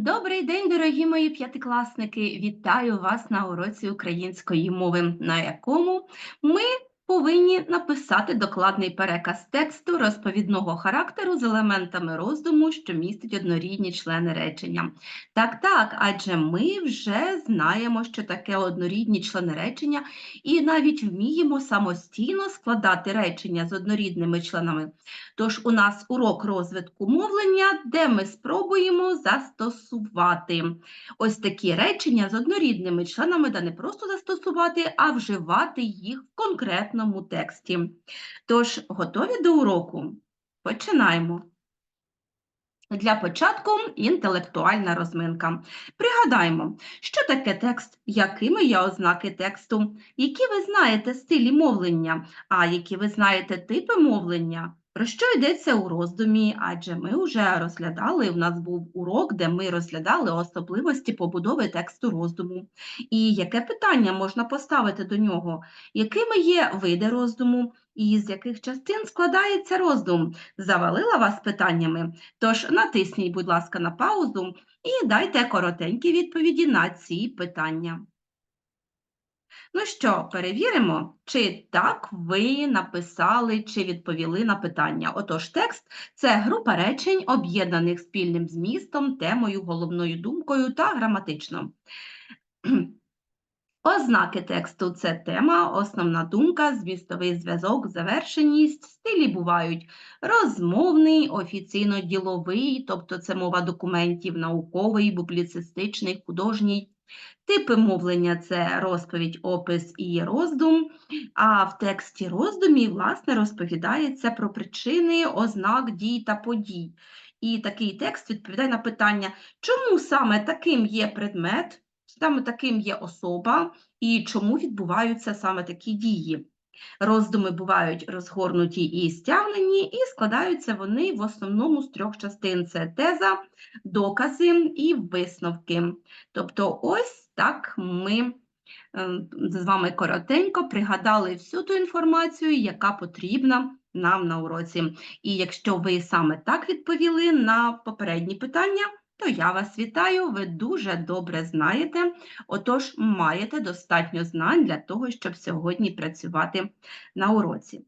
Добрий день, дорогі мої п'ятикласники! Вітаю вас на уроці української мови, на якому ми повинні написати докладний переказ тексту розповідного характеру з елементами роздуму, що містить однорідні члени речення. Так, так, адже ми вже знаємо, що таке однорідні члени речення, і навіть вміємо самостійно складати речення з однорідними членами. Тож у нас урок розвитку мовлення, де ми спробуємо застосувати ось такі речення з однорідними членами, та не просто застосувати, а вживати їх в конкретному тексті. Тож, готові до уроку? Починаємо. Для початку інтелектуальна розминка. Пригадаємо, що таке текст, якими є ознаки тексту, які ви знаєте стилі мовлення, а які ви знаєте типи мовлення. Про що йдеться у роздумі? Адже ми вже розглядали, у нас був урок, де ми розглядали особливості побудови тексту роздуму. І яке питання можна поставити до нього? Якими є види роздуму? І з яких частин складається роздум? Завалила вас питаннями? Тож натисніть, будь ласка, на паузу і дайте коротенькі відповіді на ці питання. Ну що, перевіримо, чи так ви написали, чи відповіли на питання. Отож, текст це група речень, об'єднаних спільним змістом, темою, головною думкою та граматично. Ознаки тексту це тема, основна думка, змістовий зв'язок, завершеність. Стилі бувають розмовний, офіційно-діловий, тобто це мова документів, науковий, публіцистичний, художній. Типи мовлення це розповідь, опис і роздум, а в тексті роздумів, власне, розповідається про причини, ознак дій та подій. І такий текст відповідає на питання, чому саме таким є предмет, саме таким є особа, і чому відбуваються саме такі дії. Роздуми бувають розгорнуті і стягнені, і складаються вони в основному з трьох частин: це теза, докази і висновки. Тобто, ось так ми з вами коротенько пригадали всю ту інформацію, яка потрібна нам на уроці. І якщо ви саме так відповіли на попередні питання, то я вас вітаю, ви дуже добре знаєте, отож маєте достатньо знань для того, щоб сьогодні працювати на уроці.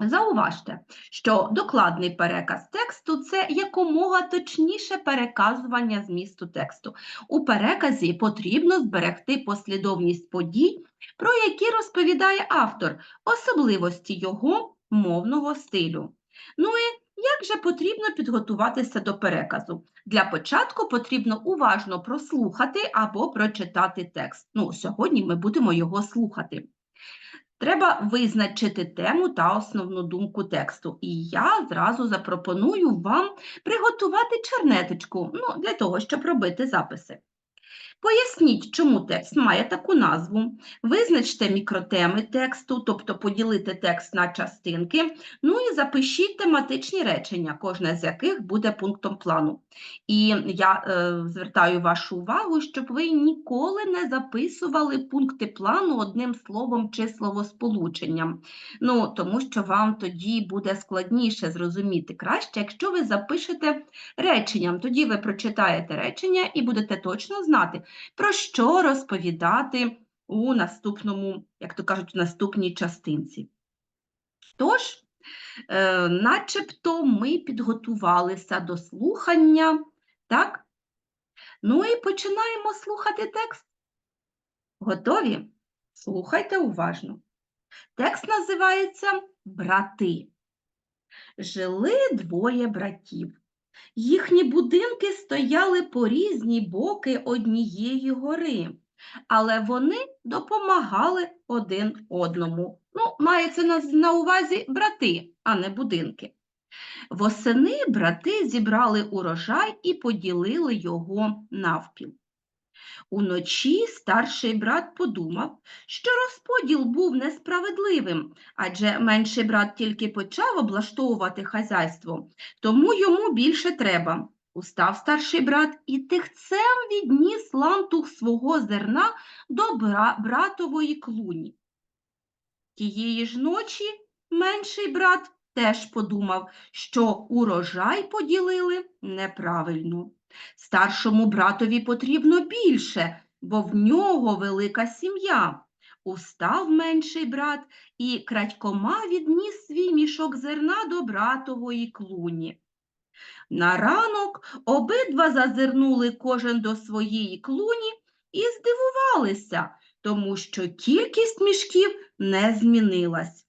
Зауважте, що докладний переказ тексту це якомога точніше переказування змісту тексту. У переказі потрібно зберегти послідовність подій, про які розповідає автор, особливості його мовного стилю. Ну і як же потрібно підготуватися до переказу? Для початку потрібно уважно прослухати або прочитати текст. Ну, Сьогодні ми будемо його слухати. Треба визначити тему та основну думку тексту. І я зразу запропоную вам приготувати чернеточку ну, для того, щоб робити записи. Поясніть, чому текст має таку назву. Визначте мікротеми тексту, тобто поділити текст на частинки, ну і запишіть тематичні речення, кожне з яких буде пунктом плану. І я е, звертаю вашу увагу, щоб ви ніколи не записували пункти плану одним словом чи словосполученням. Ну, Тому що вам тоді буде складніше зрозуміти краще, якщо ви запишете реченням, тоді ви прочитаєте речення і будете точно знати про що розповідати у наступному, як то кажуть, у наступній частинці. Тож, е, начебто ми підготувалися до слухання, так? Ну і починаємо слухати текст. Готові? Слухайте уважно. Текст називається Брати. Жили двоє братів. Їхні будинки стояли по різні боки однієї гори, але вони допомагали один одному. Ну, мається на, на увазі брати, а не будинки. Восени брати зібрали урожай і поділили його навпіл. Уночі старший брат подумав, що розподіл був несправедливим, адже менший брат тільки почав облаштовувати хазяйство, тому йому більше треба. Устав старший брат і тихцем відніс лантух свого зерна до братової клуні. Тієї ж ночі менший брат теж подумав, що урожай поділили неправильно. Старшому братові потрібно більше, бо в нього велика сім'я. Устав менший брат і крадькома відніс свій мішок зерна до братової клуні. На ранок обидва зазирнули кожен до своєї клуні і здивувалися, тому що кількість мішків не змінилась.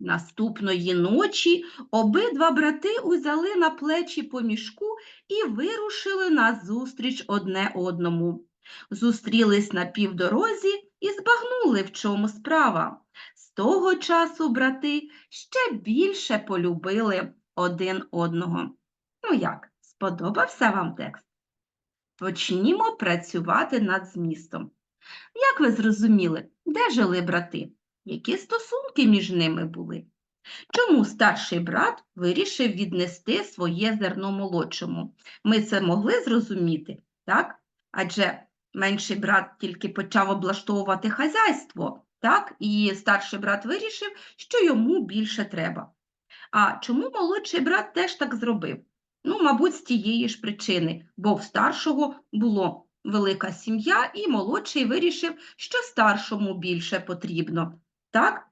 Наступної ночі обидва брати узяли на плечі по мішку і вирушили назустріч одне одному. Зустрілись на півдорозі і збагнули, в чому справа. З того часу брати ще більше полюбили один одного. Ну як, сподобався вам текст? Почнімо працювати над змістом. Як ви зрозуміли, де жили брати? Які стосунки між ними були? Чому старший брат вирішив віднести своє зерно молодшому? Ми це могли зрозуміти, так? Адже менший брат тільки почав облаштовувати хазяйство, так? І старший брат вирішив, що йому більше треба. А чому молодший брат теж так зробив? Ну, мабуть, з тієї ж причини, бо в старшого було велика сім'я, і молодший вирішив, що старшому більше потрібно. Так?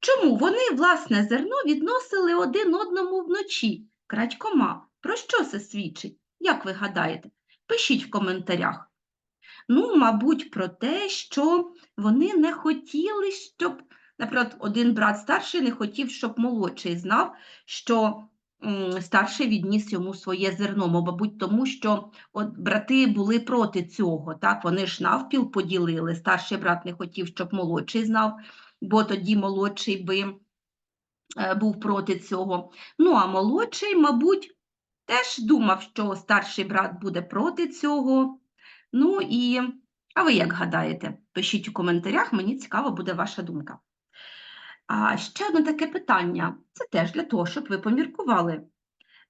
Чому вони власне зерно відносили один одному вночі? Крадькома. Про що це свідчить? Як ви гадаєте? Пишіть в коментарях. Ну, мабуть, про те, що вони не хотіли, щоб, наприклад, один брат старший не хотів, щоб молодший знав, що старший відніс йому своє зерно, мабуть, тому що от брати були проти цього, так, вони ж навпіл поділили. Старший брат не хотів, щоб молодший знав, бо тоді молодший би е, був проти цього. Ну, а молодший, мабуть, теж думав, що старший брат буде проти цього. Ну і, а ви як гадаєте? Пишіть у коментарях, мені цікава буде ваша думка. А ще одне таке питання. Це теж для того, щоб ви поміркували.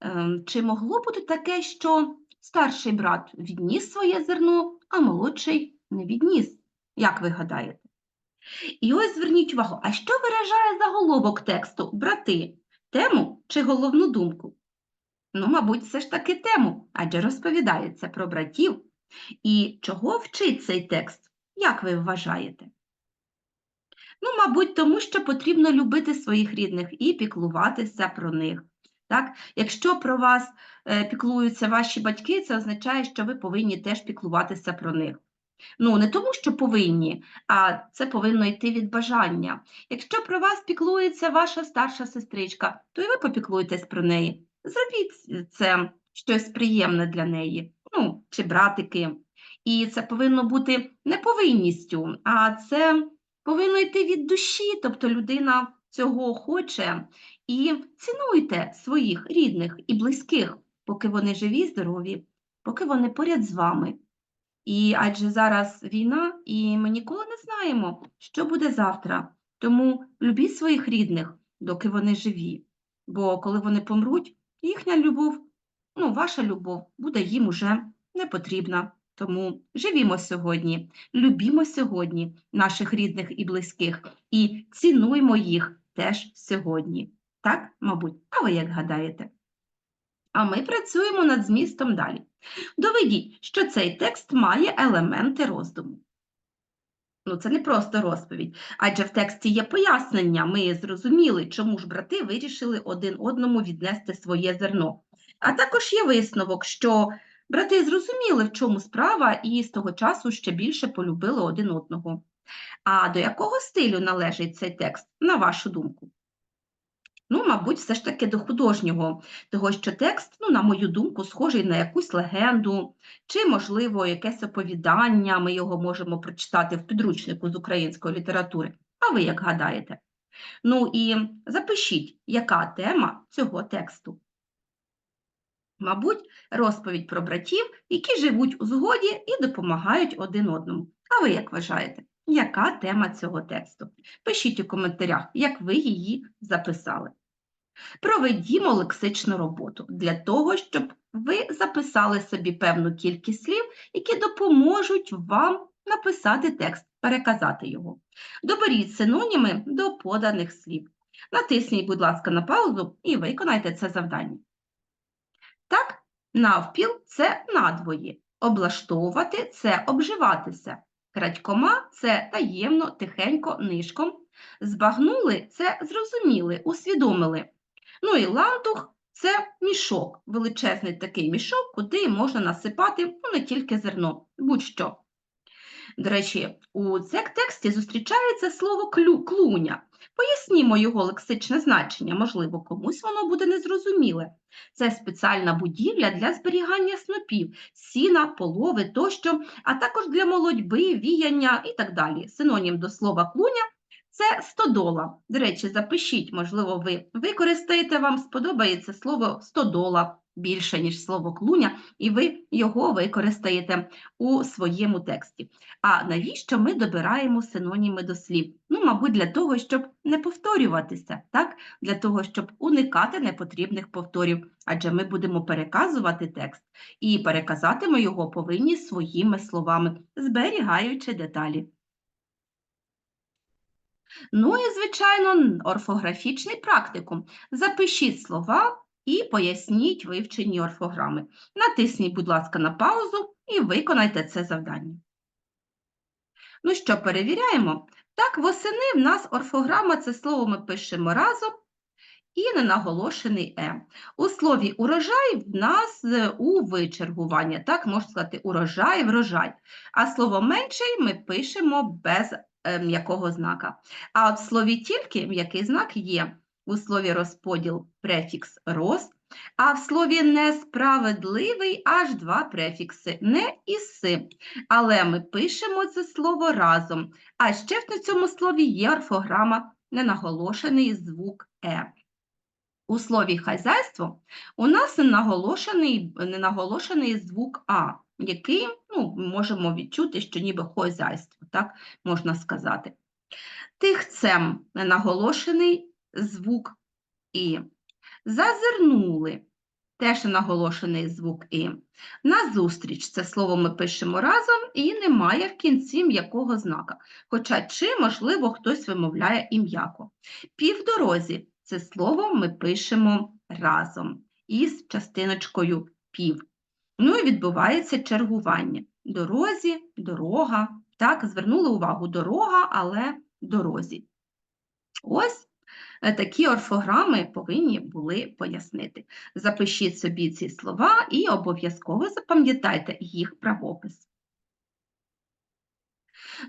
Ем, Чи могло бути таке, що старший брат відніс своє зерно, а молодший не відніс? Як ви гадаєте? І ось зверніть увагу, а що виражає заголовок тексту брати? Тему чи головну думку? Ну, мабуть, все ж таки тему, адже розповідається про братів. І чого вчить цей текст? Як ви вважаєте? Ну, мабуть, тому що потрібно любити своїх рідних і піклуватися про них. Так? Якщо про вас е, піклуються ваші батьки, це означає, що ви повинні теж піклуватися про них. Ну, не тому, що повинні, а це повинно йти від бажання. Якщо про вас піклується ваша старша сестричка, то і ви попіклуєтесь про неї. Зробіть це щось приємне для неї, ну, чи братики. І це повинно бути не повинністю, а це повинно йти від душі, тобто людина цього хоче. І цінуйте своїх рідних і близьких, поки вони живі, здорові, поки вони поряд з вами. І адже зараз війна, і ми ніколи не знаємо, що буде завтра. Тому любіть своїх рідних, доки вони живі. Бо коли вони помруть, їхня любов, ну, ваша любов буде їм уже не потрібна. Тому живімо сьогодні, любімо сьогодні наших рідних і близьких і цінуймо їх теж сьогодні. Так, мабуть, а ви як гадаєте? А ми працюємо над змістом далі. Доведіть, що цей текст має елементи роздуму. Ну, це не просто розповідь, адже в тексті є пояснення. Ми зрозуміли, чому ж брати вирішили один одному віднести своє зерно. А також є висновок, що брати зрозуміли, в чому справа, і з того часу ще більше полюбили один одного. А до якого стилю належить цей текст, на вашу думку? Ну, мабуть, все ж таки до художнього, того що текст, ну, на мою думку, схожий на якусь легенду, чи, можливо, якесь оповідання, ми його можемо прочитати в підручнику з української літератури. А ви як гадаєте? Ну і запишіть, яка тема цього тексту. Мабуть, розповідь про братів, які живуть у згоді і допомагають один одному. А ви як вважаєте, яка тема цього тексту? Пишіть у коментарях, як ви її записали. Проведімо лексичну роботу для того, щоб ви записали собі певну кількість слів, які допоможуть вам написати текст, переказати його. Доберіть синоніми до поданих слів. Натисніть, будь ласка, на паузу і виконайте це завдання. Так, навпіл це надвоє. Облаштовувати це обживатися. Крадькома це таємно, тихенько, нишком. Збагнули це зрозуміли, усвідомили. Ну і лантух це мішок, величезний такий мішок, куди можна насипати ну, не тільки зерно, будь-що. До речі, у цьому тексті зустрічається слово клю, клуня. Пояснімо його лексичне значення, можливо, комусь воно буде незрозуміле. Це спеціальна будівля для зберігання снопів, сіна, полови тощо, а також для молодьби, віяння і так далі. Синонім до слова клуня це стодола. До речі, запишіть, можливо, ви використаєте, вам сподобається слово стодола більше, ніж слово клуня, і ви його використаєте у своєму тексті. А навіщо ми добираємо синоніми до слів? Ну, мабуть, для того, щоб не повторюватися, так? Для того, щоб уникати непотрібних повторів, адже ми будемо переказувати текст, і переказати ми його повинні своїми словами, зберігаючи деталі. Ну і, звичайно, орфографічний практикум. Запишіть слова і поясніть вивчені орфограми. Натисніть, будь ласка, на паузу і виконайте це завдання. Ну що, перевіряємо? Так, восени в нас орфограма це слово ми пишемо разом і ненаголошений е. У слові урожай в нас е, у вичергування, так, можна сказати, урожай, врожай. А слово менший ми пишемо без е, м'якого знака. А от в слові тільки м'який знак є. У слові розподіл префікс роз, а в слові несправедливий аж два префікси не і си. Але ми пишемо це слово разом. А ще в цьому слові є орфограма ненаголошений звук е. У слові хазяйство у нас ненаголошений, ненаголошений звук А, який ну, можемо відчути, що ніби хозяйство, так можна сказати. Тихцем ненаголошений звук І. Зазирнули теж наголошений звук І. Назустріч це слово ми пишемо разом і немає в кінці м'якого знака. Хоча чи, можливо, хтось вимовляє і м'яко. Півдорозі це слово ми пишемо разом із частиночкою пів. Ну і відбувається чергування. Дорозі, дорога. Так, звернули увагу дорога, але дорозі. Ось е, такі орфограми повинні були пояснити. Запишіть собі ці слова і обов'язково запам'ятайте їх правопис.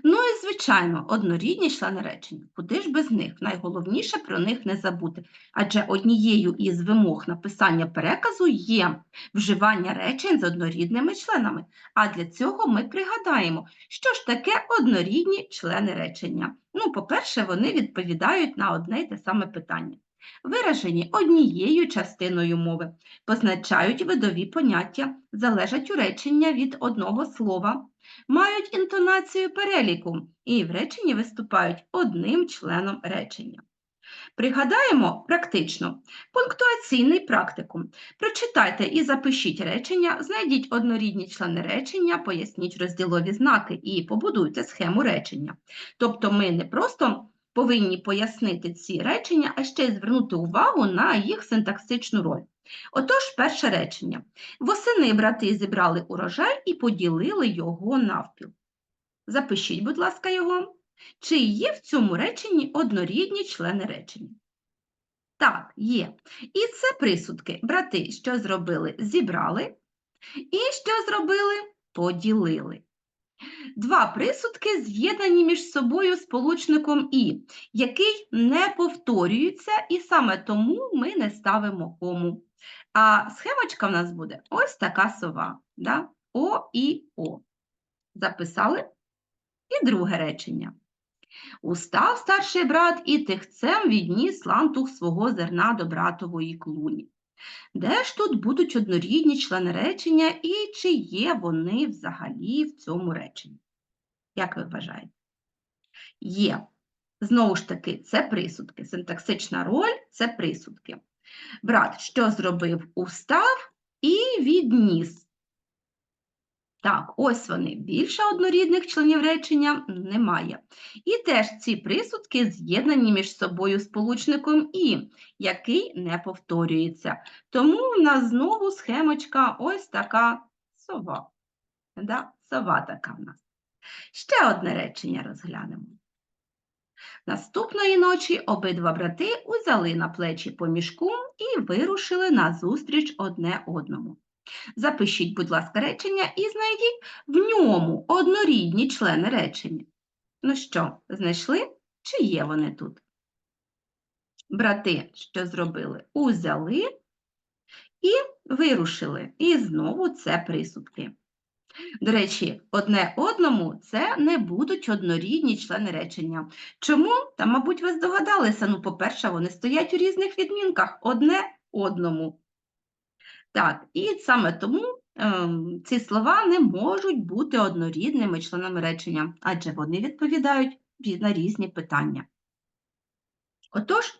Ну і, звичайно, однорідні члени речення. Куди ж без них? Найголовніше про них не забути. Адже однією із вимог написання переказу є вживання речень з однорідними членами. А для цього ми пригадаємо, що ж таке однорідні члени речення. Ну, по-перше, вони відповідають на одне й те саме питання. Виражені однією частиною мови, позначають видові поняття, залежать у речення від одного слова, мають інтонацію переліку і в реченні виступають одним членом речення. Пригадаємо практично пунктуаційний практикум. Прочитайте і запишіть речення, знайдіть однорідні члени речення, поясніть розділові знаки і побудуйте схему речення. Тобто ми не просто повинні пояснити ці речення, а ще й звернути увагу на їх синтаксичну роль. Отож, перше речення. Восени брати зібрали урожай і поділили його навпіл. Запишіть, будь ласка, його. Чи є в цьому реченні однорідні члени речення? Так, є. І це присудки. Брати, що зробили? Зібрали. І що зробили? Поділили. Два присудки з'єднані між собою сполучником І, який не повторюється, і саме тому ми не ставимо кому. А схемочка в нас буде ось така сова. Да? О і О. Записали? І друге речення. Устав старший брат і тихцем відніс лантух свого зерна до братової клуні. Де ж тут будуть однорідні члени речення і чи є вони взагалі в цьому реченні? Як ви вважаєте? Є. Знову ж таки, це присудки. Синтаксична роль це присудки. Брат, що зробив? Устав і відніс. Так, ось вони. Більше однорідних членів речення немає. І теж ці присудки з'єднані між собою сполучником і, який не повторюється. Тому в нас знову схемочка ось така сова. Да? Сова така в нас. Ще одне речення розглянемо. Наступної ночі обидва брати узяли на плечі по мішку і вирушили назустріч одне одному. Запишіть, будь ласка, речення і знайдіть в ньому однорідні члени речення. Ну що, знайшли? Чи є вони тут? Брати, що зробили? Узяли і вирушили. І знову це присудки. До речі, одне одному це не будуть однорідні члени речення. Чому? Та, мабуть, ви здогадалися. Ну, по-перше, вони стоять у різних відмінках одне одному. Так, і саме тому ем, ці слова не можуть бути однорідними членами речення, адже вони відповідають на різні питання. Отож,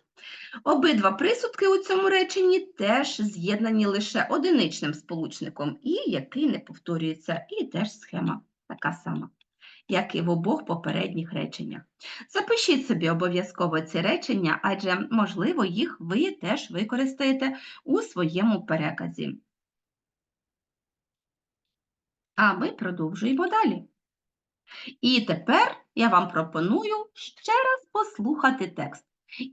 обидва присудки у цьому реченні теж з'єднані лише одиничним сполучником, і який не повторюється, і теж схема така сама, як і в обох попередніх реченнях. Запишіть собі обов'язково ці речення, адже, можливо, їх ви теж використаєте у своєму переказі. А ми продовжуємо далі. І тепер я вам пропоную ще раз послухати текст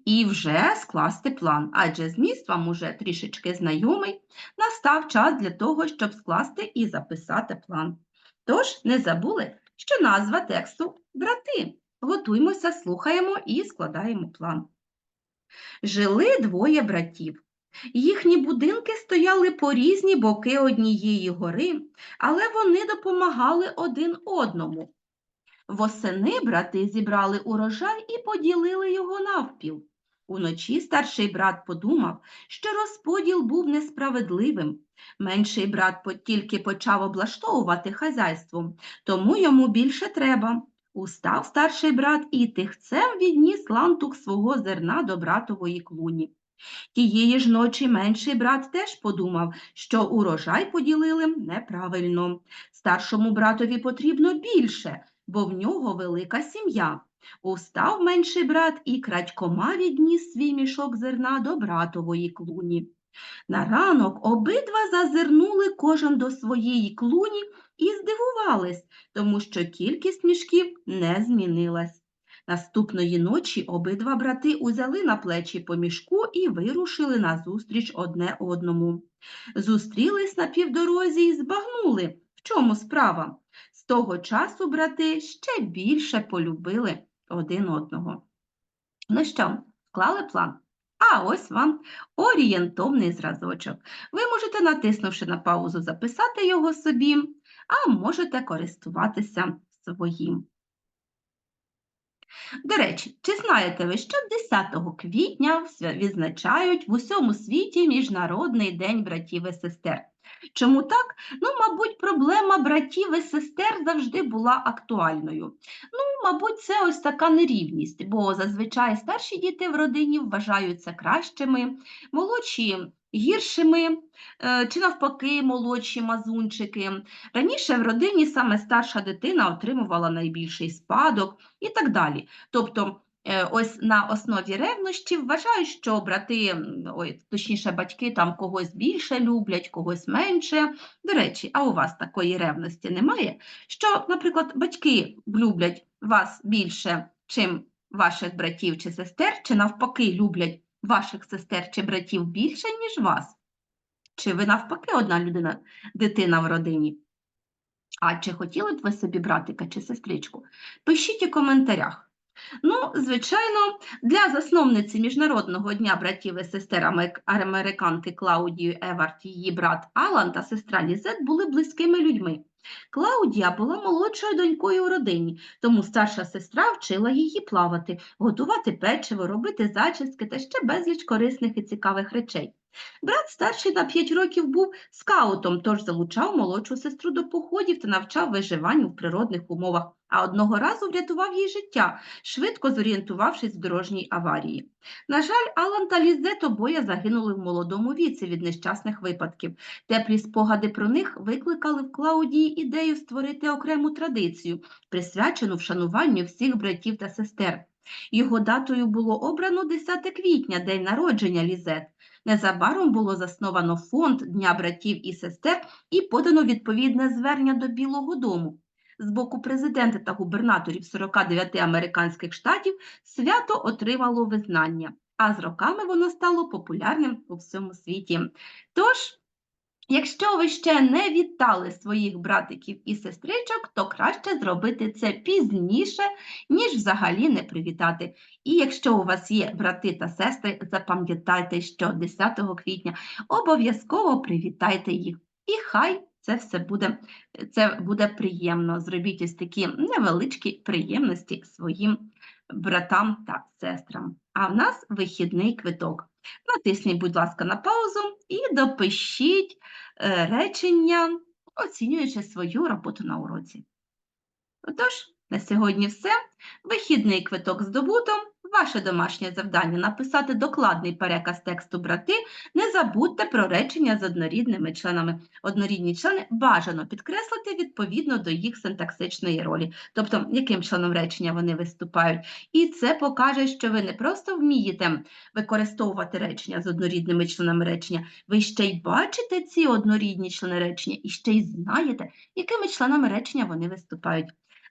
і вже скласти план, адже зміст вам уже трішечки знайомий. Настав час для того, щоб скласти і записати план. Тож не забули, що назва тексту брати. Готуймося, слухаємо і складаємо план. Жили двоє братів. Їхні будинки стояли по різні боки однієї гори, але вони допомагали один одному. Восени брати зібрали урожай і поділили його навпіл. Уночі старший брат подумав, що розподіл був несправедливим. Менший брат тільки почав облаштовувати хазяйство, тому йому більше треба. Устав старший брат і тихцем відніс лантух свого зерна до братової клуні. Тієї ж ночі менший брат теж подумав, що урожай поділили неправильно. Старшому братові потрібно більше, бо в нього велика сім'я. Устав менший брат і крадькома відніс свій мішок зерна до братової клуні. На ранок обидва зазирнули кожен до своєї клуні і здивувались, тому що кількість мішків не змінилась. Наступної ночі обидва брати узяли на плечі по мішку і вирушили назустріч одне одному. Зустрілись на півдорозі і збагнули, в чому справа. З того часу брати ще більше полюбили один одного. Ну що, склали план? А ось вам орієнтовний зразочок. Ви можете, натиснувши на паузу, записати його собі, а можете користуватися своїм. До речі, чи знаєте ви, що 10 квітня відзначають в усьому світі Міжнародний день братів і сестер? Чому так? Ну, мабуть, проблема братів і сестер завжди була актуальною. Ну, мабуть, це ось така нерівність, бо зазвичай старші діти в родині вважаються кращими, молодші гіршими, е, чи навпаки, молодші мазунчики. Раніше в родині саме старша дитина отримувала найбільший спадок і так далі. Тобто, ось на основі ревнощів вважають, що брати, ой, точніше, батьки там когось більше люблять, когось менше. До речі, а у вас такої ревності немає? Що, наприклад, батьки люблять вас більше, чим ваших братів чи сестер, чи навпаки люблять ваших сестер чи братів більше, ніж вас? Чи ви навпаки одна людина, дитина в родині? А чи хотіли б ви собі братика чи сестричку? Пишіть у коментарях. Ну, звичайно, для засновниці Міжнародного дня братів і сестер американки Клаудії Еварт, її брат Алан та сестра Лізет були близькими людьми. Клаудія була молодшою донькою у родині, тому старша сестра вчила її плавати, готувати печиво, робити зачіски та ще безліч корисних і цікавих речей. Брат старший на 5 років був скаутом, тож залучав молодшу сестру до походів та навчав виживанню в природних умовах, а одного разу врятував їй життя, швидко зорієнтувавшись в дорожній аварії. На жаль, Алан та Лізет обоє загинули в молодому віці від нещасних випадків. Теплі спогади про них викликали в Клаудії ідею створити окрему традицію, присвячену вшануванню всіх братів та сестер. Його датою було обрано 10 квітня, день народження Лізет. Незабаром було засновано фонд Дня братів і сестер і подано відповідне звернення до Білого Дому. З боку президента та губернаторів 49 американських штатів свято отримало визнання, а з роками воно стало популярним у всьому світі. Тож, якщо ви ще не вітали своїх братиків і сестричок, то краще зробити це пізніше, ніж взагалі не привітати. І якщо у вас є брати та сестри, запам'ятайте, що 10 квітня обов'язково привітайте їх. І хай це все буде, це буде приємно. Зробіть ось такі невеличкі приємності своїм братам та сестрам. А в нас вихідний квиток. Натисніть, будь ласка, на паузу і допишіть е, речення, оцінюючи свою роботу на уроці. Отож, на сьогодні все. Вихідний квиток здобуто. Ваше домашнє завдання написати докладний переказ тексту брати. Не забудьте про речення з однорідними членами. Однорідні члени бажано підкреслити відповідно до їх синтаксичної ролі, тобто яким членом речення вони виступають. І це покаже, що ви не просто вмієте використовувати речення з однорідними членами речення, ви ще й бачите ці однорідні члени речення і ще й знаєте, якими членами речення вони виступають.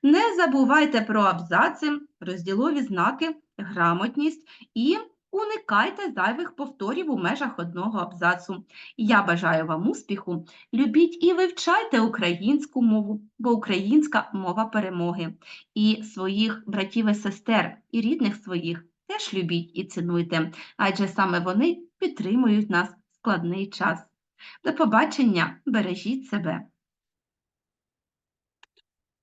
Не забувайте про абзаци, розділові знаки, грамотність і уникайте зайвих повторів у межах одного абзацу. Я бажаю вам успіху. Любіть і вивчайте українську мову, бо українська мова перемоги. І своїх братів і сестер, і рідних своїх теж любіть і цінуйте, адже саме вони підтримують нас в складний час. До побачення, бережіть себе.